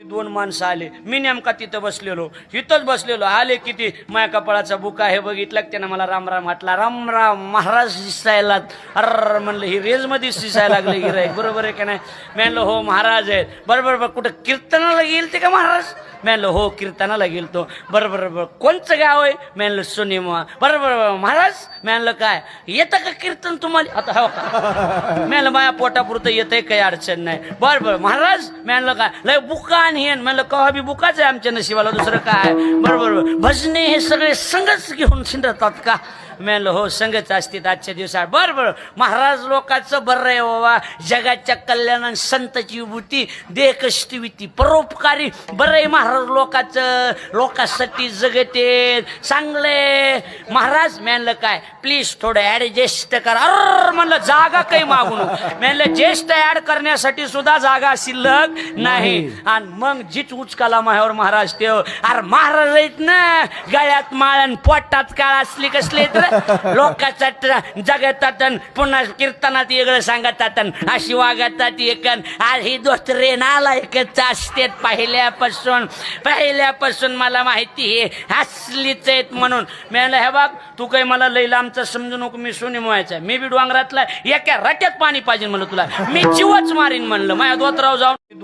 दोन माणसं आले. मी नेमका तिथं बसलेलो. इथंच बसलेलो. आले किती? माया कपाळाचा बुका हे बघितलं त्यानं मला राम राम म्हटला राम राम महाराज दिसायला. अर म्हणलं ही रेजमध्ये मध्ये दिसायला लागले गिराय बरोबर आहे का नाही? म्हणलं हो महाराज आहे. बरोबर बरं कुठं कीर्तनाला गेल ते का महाराज? म्हणलं हो कीर्तनाला गेलतो तो. बरं बरं कोणचं गाव आहे? म्हणलं सोनेमा बरोबर महाराज? म्हणलं काय? येतं का कीर्तन तुम्हाला? आता हो का? म्हणलं माया पोटापुरतं येतंय काही अडचण नाही. बरोबर महाराज? म्हणलं काय? लय बुका आणि हे म्हणलं कवा बी बुकाच आहे आमच्या नशिबाला दुसरं काय? बरं बरं बरं भजने हे सगळे संगच घेऊन शिंदतात का? म्हणलं हो संगच असतील आजच्या दिवसात. बरं बरं महाराज लोकांचं बरं आहे बाबा. जगाच्या कल्याण संताची विभूती देह कष्टी विती परोपकारी. बरं आहे महाराज लोकांचं. लोकांसाठी जगते चांगले महाराज म्हणलं काय? प्लीज थोडं ऍडजस्ट करा. अर म्हणलं जागा काही मागू नको. मी म्हणलं ज्येष्ठ ऍड करण्यासाठी सुद्धा जागा शिल्लक नाही. आणि मग जीच उचकाला माह्यावर महाराज तेव अरे महाराज आहेत ना गळ्यात माळण पोटात काळ असली कसले तर लोकांचा ट्र- जगतात पुन्हा कीर्तनात वेगळं सांगतात अशी वागतात एकन आज ही दोस्त्रे नालायकच असते पहिल्यापासून. पहिल्यापासून मला माहिती आहे असलीच आहेत म्हणून. मी हे बघ तू काही मला लई लांबचं समजू नको मी सोनी मोहायचा. मी बी डोंगरातला एका रट्यात पाणी पाहिजे म्हणलं तुला. मी जीवच मारीन म्हणलं. माझ्या दोतराव जाऊन